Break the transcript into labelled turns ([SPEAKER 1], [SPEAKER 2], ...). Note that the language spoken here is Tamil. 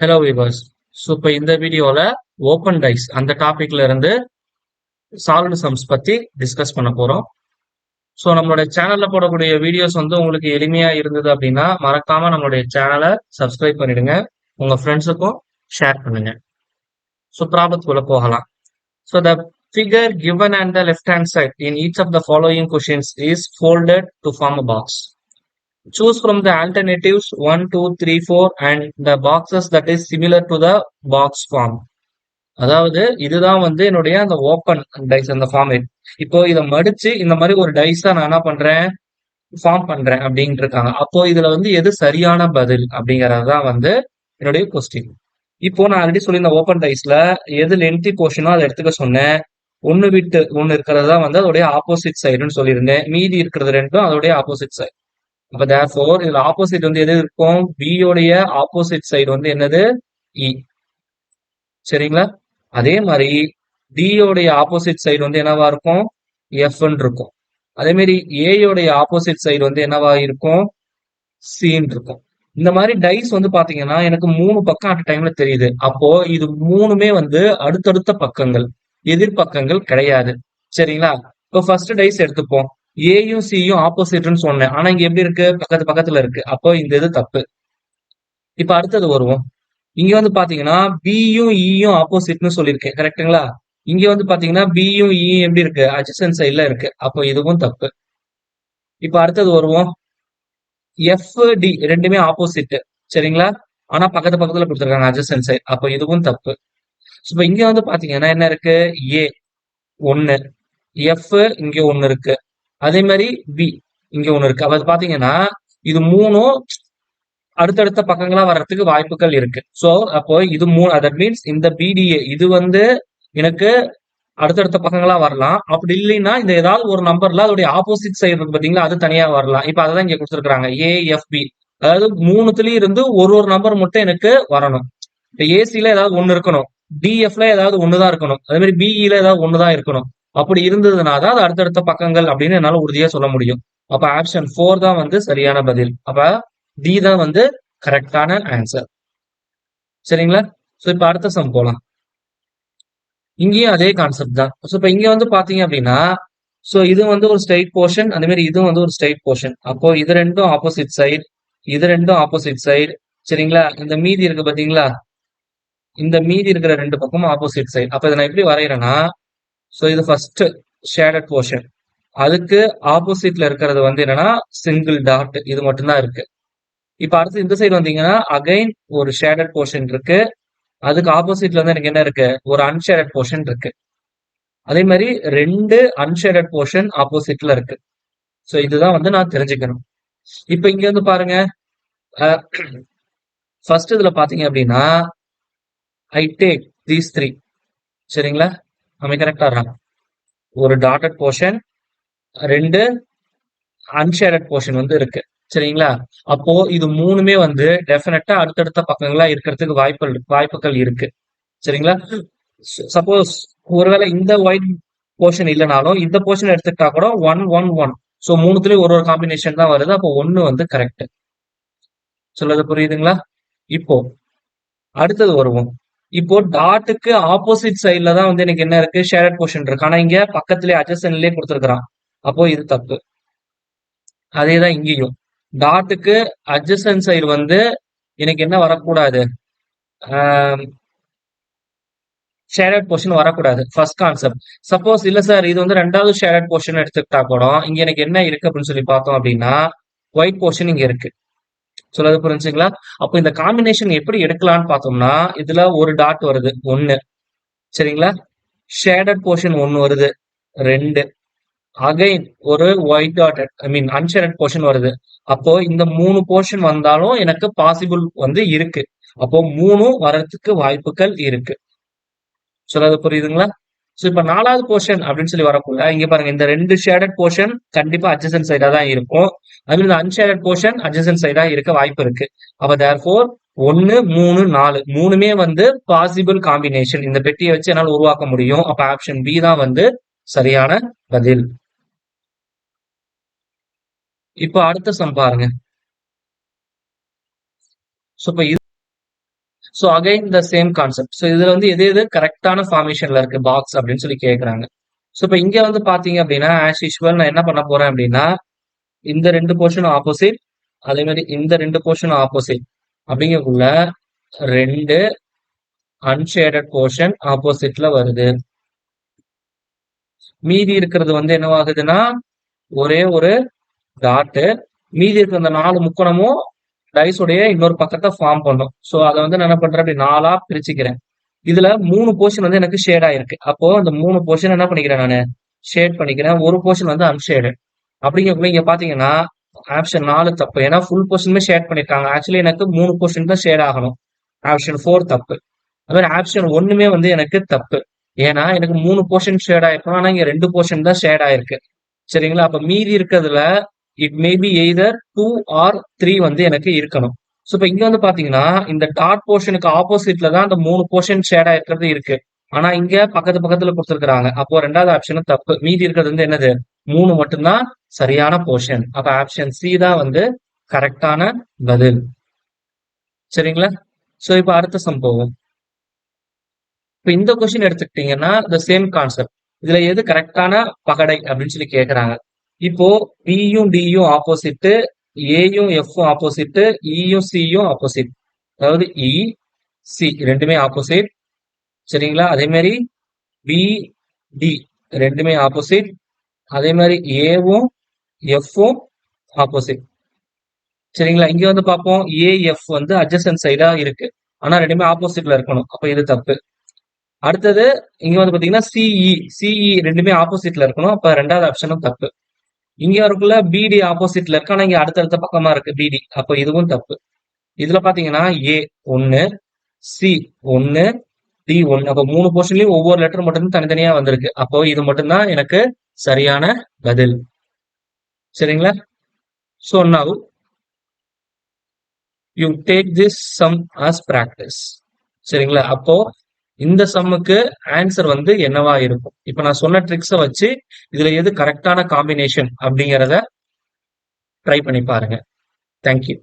[SPEAKER 1] ஹலோ விவர்ஸ் ஸோ இப்போ இந்த வீடியோவில் ஓப்பன் டைஸ் அந்த டாபிக்ல இருந்து சால்வ் சம்ஸ் பற்றி டிஸ்கஸ் பண்ண போகிறோம் ஸோ நம்மளுடைய சேனலில் போடக்கூடிய வீடியோஸ் வந்து உங்களுக்கு எளிமையாக இருந்தது அப்படின்னா மறக்காமல் நம்மளுடைய சேனலை சப்ஸ்கிரைப் பண்ணிடுங்க. உங்கள் ஃப்ரெண்ட்ஸுக்கும் ஷேர் பண்ணுங்க. ஸோ ப்ராப்ளத்துக்குள்ள போகலாம். So the figure given and the left hand side in each of the following questions is folded to form a box Choose from the alternatives 1, 2, 3, 4 and the boxes that is similar to the box form. அதாவது இதுதான் வந்து என்னுடைய அந்த ஓப்பன் டைஸ் அந்த ஃபார்மேட் இப்போ இதை மடிச்சு இந்த மாதிரி ஒரு டைஸா நான் என்ன பண்றேன்? ஃபார்ம் பண்றேன் அப்படின்ட்டு இருக்காங்க அப்போ இதுல வந்து எது சரியான பதில் அப்படிங்கறது தான் வந்து என்னுடைய கொஸ்டின் இப்போ நான் ஆல்ரெடி சொல்லியிருந்த ஓப்பன் டைஸ்ல எது லென்த்தி போர்ஷனோ அதை எடுத்துக்க சொன்னேன். ஒன்னு விட்டு ஒன்னு இருக்கிறது தான் வந்து அதோடைய ஆப்போசிட் சைடுன்னு சொல்லியிருந்தேன். மீதி இருக்கிறது ரெண்டும் அதோடைய ஆப்போசிட் சைடு அப்ப தேர்ஃபோர் இதுல ஆப்போசிட் வந்து எது இருக்கும்? பியோடைய ஆப்போசிட் சைடு வந்து என்னது? இ சரிங்களா? அதே மாதிரி டியோடைய ஆப்போசிட் சைடு வந்து என்னவா இருக்கும்? எஃப்ன்னு இருக்கும். அதே மாதிரி ஏயோடைய ஆப்போசிட் சைடு வந்து என்னவா இருக்கும்? சின்னு இருக்கும். இந்த மாதிரி டைஸ் வந்து பாத்தீங்கன்னா எனக்கு மூணு பக்கம் அட் டைம்ல தெரியுது. அப்போ இது மூணுமே வந்து அடுத்தடுத்த பக்கங்கள் எதிர்பக்கங்கள் கிடையாது. சரிங்களா? இப்போ ஃபர்ஸ்ட் டைஸ் எடுத்துப்போம். ஏயும் சியும் ஆப்போசிட்னு சொன்னேன். ஆனா இங்க எப்படி இருக்கு? பக்கத்து பக்கத்துல இருக்கு. அப்போ இந்த இது தப்பு. இப்ப அடுத்தது வருவோம். இங்க வந்து பாத்தீங்கன்னா பியும் இயும் e ஆப்போசிட்னு சொல்லியிருக்கேன். கரெக்ட்டுங்களா இங்க வந்து பாத்தீங்கன்னா பியும் இயும் e எப்படி இருக்கு? அட்ஜசன் சைட்ல இருக்கு. அப்போ இதுவும் தப்பு. இப்ப அடுத்தது வருவோம். எஃப் டி ரெண்டுமே ஆப்போசிட் சரிங்களா? ஆனா பக்கத்து பக்கத்துல கொடுத்துருக்காங்க அட்ஜசன் சைட் அப்போ இதுவும் தப்பு. இப்ப இங்க வந்து பாத்தீங்கன்னா என்ன இருக்கு? ஏ ஒன்னு எஃப் இங்க ஒன்னு இருக்கு. அதே மாதிரி பி இங்க ஒண்ணு இருக்கு. அது பாத்தீங்கன்னா இது மூணும் அடுத்தடுத்த பக்கங்களா வர்றதுக்கு வாய்ப்புகள் இருக்கு. சோ அப்போ இது மூணு தட் மீன்ஸ் இந்த பிடிஏ இது வந்து எனக்கு அடுத்தடுத்த பக்கங்களா வரலாம். அப்படி இல்லைன்னா இந்த ஏதாவது ஒரு நம்பர்ல அதோடைய ஆப்போசிட் சைடு இருக்கு பாத்தீங்களா அது தனியா வரலாம். இப்ப அதான் இங்க கொடுத்துருக்காங்க ஏஎஃபி அதாவது மூணுத்துலயும் இருந்து ஒரு ஒரு நம்பர் மட்டும் எனக்கு வரணும். இப்ப ஏசில ஏதாவது ஒண்ணு இருக்கணும். டிஎஃப்ல ஏதாவது ஒண்ணுதான் இருக்கணும். அதே மாதிரி பிஇல e ஏதாவது ஒண்ணுதான் இருக்கணும். அப்படி இருந்ததுனா தான் அது அடுத்தடுத்த பக்கங்கள் அப்படின்னு என்னால உறுதியா சொல்ல முடியும். அப்ப ஆப்ஷன் ஃபோர் தான் வந்து சரியான பதில். அப்ப டி தான் வந்து கரெக்டான ஆன்சர் சரிங்களா? சோ இப்ப அடுத்த சம் போலாம். இங்கேயும் அதே கான்செப்ட் தான். ஸோ இப்போ இங்க வந்து பாத்தீங்க அப்படின்னா ஸோ இது வந்து ஒரு ஸ்ட்ரைட் போர்ஷன் அந்த மாதிரி இதுவும் வந்து ஒரு ஸ்ட்ரைட் போர்ஷன் அப்போ இது ரெண்டும் ஆப்போசிட் சைடு இது ரெண்டும் ஆப்போசிட் சைடு சரிங்களா? இந்த மீதி இருக்கு பாத்தீங்களா? இந்த மீதி இருக்கிற ரெண்டு பக்கமும் ஆப்போசிட் சைடு அப்ப இதை நான் எப்படி வரைகிறேன்னா ஸோ இது ஃபர்ஸ்ட் ஷேடட் போர்ஷன் அதுக்கு ஆப்போசிட்ல இருக்கிறது வந்து என்னன்னா சிங்கிள் டாட் இது மட்டும்தான் இருக்கு. இப்ப அடுத்து இந்த சைடு வந்தீங்கன்னா அகைன் ஒரு ஷேடட் போர்ஷன் இருக்கு. அதுக்கு ஆப்போசிட்ல வந்து எனக்கு என்ன இருக்கு? ஒரு அன்ஷேடட் போர்ஷன் இருக்கு. அதே மாதிரி ரெண்டு அன்ஷேடட் போர்ஷன் ஆப்போசிட்ல இருக்கு. ஸோ இதுதான் வந்து நான் தெரிஞ்சுக்கணும். இப்ப இங்க வந்து பாருங்க. ஃபர்ஸ்ட் இதுல பாத்தீங்க அப்படின்னா ஐ டேக் தீஸ் த்ரீ சரிங்களா? நம்ம கரெக்டா ஒரு டாட்டட் போர்ஷன் ரெண்டு அன்ஷேடட் போர்ஷன் வந்து இருக்கு. சரிங்களா? அப்போ இது மூணுமே வந்து டெஃபினட்டா அடுத்தடுத்த பக்கங்களா இருக்கிறதுக்கு வாய்ப்புகள் வாய்ப்புகள் இருக்கு. சரிங்களா? சப்போஸ் ஒருவேளை இந்த ஒயிட் போர்ஷன் இல்லைனாலும் இந்த போர்ஷன் எடுத்துக்கிட்டா கூட ஒன் ஒன் ஒன் ஸோ மூணுத்துலயும் ஒரு ஒரு காம்பினேஷன் தான் வருது. அப்போ ஒன்னு வந்து கரெக்ட் சொல்றது புரியுதுங்களா? இப்போ அடுத்தது வருவோம். இப்போ டாட்டுக்கு ஆப்போசிட் சைட்ல தான் வந்து எனக்கு என்ன இருக்கு? ஷேர்ட் போர்ஷன் இருக்கு. ஆனா இங்க பக்கத்துலயே அட்ஜஸ்டன்லயே கொடுத்துருக்கான் அப்போ இது தப்பு. அதே தான் இங்கேயும் டாட்டுக்கு அட்ஜஸ்டன் சைடு வந்து எனக்கு என்ன வரக்கூடாது? ஷேரட் போர்ஷன் வரக்கூடாது. ஃபர்ஸ்ட் கான்செப்ட் சப்போஸ் இல்ல சார் இது வந்து ரெண்டாவது ஷேரட் போர்ஷன் எடுத்துக்கிட்டா கூட இங்க எனக்கு என்ன இருக்கு அப்படின்னு சொல்லி பார்த்தோம் அப்படின்னா ஒயிட் போர்ஷன் இங்க இருக்கு. சொல்றது புரிஞ்சுங்களா அப்போ இந்த காம்பினேஷன் எப்படி எடுக்கலாம்னு பார்த்தோம்னா இதுல ஒரு டாட் வருது ஒன்னு சரிங்களா? ஷேடட் போர்ஷன் ஒன்னு வருது ரெண்டு. அகைன் ஒரு white dot I mean unshaded portion வருது. அப்போ இந்த மூணு போர்ஷன் வந்தாலும் எனக்கு பாசிபிள் வந்து இருக்கு. அப்போ மூணும் வர்றதுக்கு வாய்ப்புகள் இருக்கு. சொல்றது புரியுதுங்களா? ஸோ இப்போ நாலாவது போர்ஷன் அப்படின்னு சொல்லி வரக்குள்ள இங்க பாருங்க இந்த ரெண்டு ஷேடட் போர்ஷன் கண்டிப்பா அட்ஜசன் சைடா தான் இருக்கும். அது இந்த அன்ஷேடட் போர்ஷன் அட்ஜசன் சைடா இருக்க வாய்ப்பு இருக்கு. அப்ப தேர் ஃபோர் ஒன்னு மூணு நாலு மூணுமே வந்து பாசிபிள் காம்பினேஷன் இந்த பெட்டியை வச்சு என்னால் உருவாக்க முடியும். அப்ப ஆப்ஷன் பி தான் வந்து சரியான பதில். இப்போ அடுத்த சம் பாருங்க. ஸோ இப்போ இது so again the same concept so இதுல வந்து எது எது கரெக்டான ஃபார்மேஷன்ல இருக்கு? பாக்ஸ் அப்படின்னு சொல்லி கேட்குறாங்க ஸோ இப்போ இங்க வந்து பாத்தீங்க அப்படின்னா ஆஸ் யூஸ்வல் நான் என்ன பண்ண போறேன் அப்படின்னா இந்த ரெண்டு போர்ஷன் ஆப்போசிட் அதே மாதிரி இந்த ரெண்டு போர்ஷன் ஆப்போசிட் அப்படிங்கக்குள்ள ரெண்டு அன்ஷேடட் போர்ஷன் ஆப்போசிட்ல வருது. மீதி இருக்கிறது வந்து என்னவாகுதுன்னா ஒரே ஒரு டாட்டு மீதி இருக்கிற அந்த நாலு முக்கோணமும் டைஸுடைய இன்னொரு பக்கத்தை ஃபார்ம் பண்ணும். ஸோ அதை வந்து நான் என்ன பண்றேன்? அப்படி நாலா பிரிச்சுக்கிறேன். இதுல மூணு போர்ஷன் வந்து எனக்கு ஷேட் ஆயிருக்கு. அப்போ அந்த மூணு போர்ஷன் என்ன பண்ணிக்கிறேன் நான்? ஷேட் பண்ணிக்கிறேன். ஒரு போர்ஷன் வந்து அன்ஷேடட் அப்படிங்கிறப்ப இங்க பாத்தீங்கன்னா ஆப்ஷன் நாலு தப்பு. ஏன்னா ஃபுல் போர்ஷனுமே ஷேட் பண்ணிருக்காங்க. ஆக்சுவலி எனக்கு மூணு போர்ஷன் தான் ஷேட் ஆகணும். ஆப்ஷன் ஃபோர் தப்பு. அது மாதிரி ஆப்ஷன் ஒண்ணுமே வந்து எனக்கு தப்பு. ஏன்னா எனக்கு மூணு போர்ஷன் ஷேட் ஆயிருக்கணும் ஆனா இங்க ரெண்டு போர்ஷன் தான் ஷேட் ஆயிருக்கு. சரிங்களா? அப்ப மீதி இருக்கிறதுல it may be either two or three வந்து எனக்கு இருக்கணும். ஸோ இப்போ இங்க வந்து பாத்தீங்கன்னா இந்த டாட் போர்ஷனுக்கு ஆப்போசிட்ல தான் அந்த மூணு போர்ஷன் ஷேட் ஆயிருக்கிறது இருக்கு. ஆனா இங்க பக்கத்து பக்கத்துல கொடுத்துருக்காங்க அப்போ ரெண்டாவது ஆப்ஷனும் தப்பு. மீதி இருக்கிறது வந்து என்னது? மூணு மட்டும்தான் சரியான போர்ஷன் அப்ப ஆப்ஷன் சி தான் வந்து கரெக்டான பதில். சரிங்களா? ஸோ இப்போ அடுத்த சம் போவோம். இப்போ இந்த கொஸ்டின் எடுத்துக்கிட்டீங்கன்னா த சேம் கான்செப்ட் இதுல எது கரெக்டான பகடை அப்படின்னு சொல்லி கேக்குறாங்க. இப்போ பியும் டியும் ஆப்போசிட் ஏயும் எஃப்பும் ஆப்போசிட் இயும் e சியும் ஆப்போசிட் அதாவது e, இ சி ரெண்டுமே ஆப்போசிட் சரிங்களா? அதே மாதிரி பி டி ரெண்டுமே ஆப்போசிட் அதே மாதிரி ஏவும் எஃப்பும் ஆப்போசிட் சரிங்களா? இங்க வந்து பார்ப்போம். ஏஎஃப் வந்து அட்ஜஸ்டன் சைடா இருக்கு. ஆனா ரெண்டுமே ஆப்போசிட்ல இருக்கணும். அப்ப இது தப்பு. அடுத்தது இங்க வந்து பாத்தீங்கன்னா சிஇ சிஇ ரெண்டுமே ஆப்போசிட்ல இருக்கணும். அப்ப ரெண்டாவது ஆப்ஷனும் தப்பு. இங்க இருக்குள்ள பிடி ஆப்போசிட்ல இருக்கு. ஆனா இங்க அடுத்தடுத்த பக்கமா இருக்கு பிடி அப்ப இதுவும் தப்பு. இதுல பாத்தீங்கன்னா ஏ ஒன்னு சி ஒன்னு டி ஒன்னு அப்ப மூணு போர்ஷன்லயும் ஒவ்வொரு லெட்டர் மட்டும் தனித்தனியா வந்திருக்கு. அப்போ இது மட்டும்தான் எனக்கு சரியான பதில். சரிங்களா? So now you take this sum as practice சரிங்களா? அப்போ இந்த சம்முக்கு ஆன்சர் வந்து என்னவா இருக்கும்? இப்ப நான் சொன்ன ட்ரிக்ஸை வச்சு இதுல எது கரெக்டான காம்பினேஷன் அப்படிங்கிறத ட்ரை பண்ணி பாருங்க. தேங்க்யூ